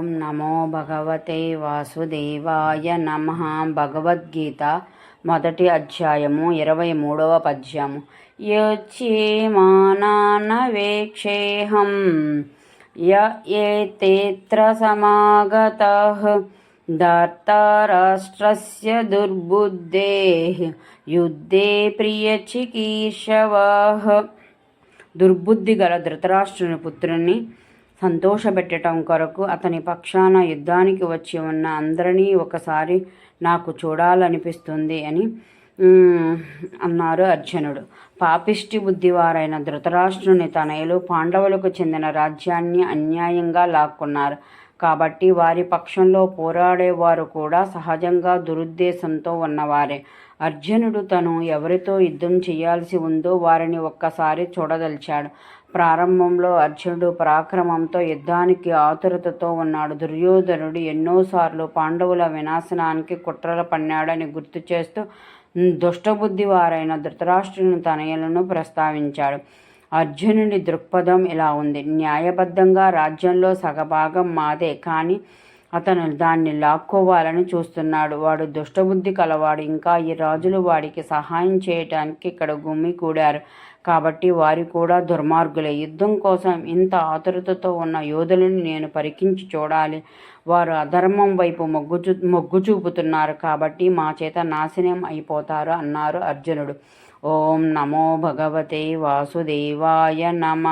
ఓం నమో భగవతే వాసుదేవాయ నమ. భగవద్గీత మొదటి అధ్యాయము ఇరవై మూడవ పద్యము. యోచ్యేమానానవేక్షేహం య ఏతేత్ర సమాగత. దార్తారాష్ట్రస్య దుర్బుద్ధే. యుద్ధే ప్రియచికీర్షవः దుర్బుద్ధి గల ధృతరాష్ట్రుని పుత్రుని సంతోషపెట్టడం కొరకు అతని పక్షాన యుద్ధానికి వచ్చి ఉన్న అందరినీ ఒకసారి నాకు చూడాలనిపిస్తుంది అని అన్నారు అర్జునుడు. పాపిష్టి బుద్ధివారైన ధృతరాష్ట్రుని తనయులు పాండవులకు చెందిన రాజ్యాన్ని అన్యాయంగా లాక్కున్నారు. కాబట్టి వారి పక్షంలో పోరాడేవారు కూడా సహజంగా దురుద్దేశంతో ఉన్నవారే. అర్జునుడు తను ఎవరితో యుద్ధం చేయాల్సి ఉందో వారిని ఒక్కసారి చూడదలిచాడు. ప్రారంభంలో అర్జునుడు పరాక్రమంతో యుద్ధానికి ఆతురతతో ఉన్నాడు. దుర్యోధనుడు ఎన్నోసార్లు పాండవుల వినాశనానికి కుట్రలు పన్నాడని గుర్తు చేస్తూ దుష్టబుద్ధి వారైన ధృతరాష్ట్రుని తనయులను ప్రస్తావించాడు. అర్జునుడి దృక్పథం ఇలా ఉంది. న్యాయబద్ధంగా రాజ్యంలో సగభాగం మాదే కానీ అతను దాన్ని లాక్కోవాలని చూస్తున్నాడు. వాడు దుష్టబుద్ధి కలవాడు. ఇంకా ఈ రాజులు వాడికి సహాయం చేయటానికి ఇక్కడ గుమ్మి కూడారు. కాబట్టి వారి కూడా దుర్మార్గులే. యుద్ధం కోసం ఇంత ఆతురతతో ఉన్న యోధులను నేను పరికించి చూడాలి. వారు అధర్మం వైపు మొగ్గు చూ మొగ్గు చూపుతున్నారు. కాబట్టి మా చేత నాశనం అయిపోతారు అన్నారు అర్జునుడు. ఓం నమో భగవతే వాసుదేవాయ నమ.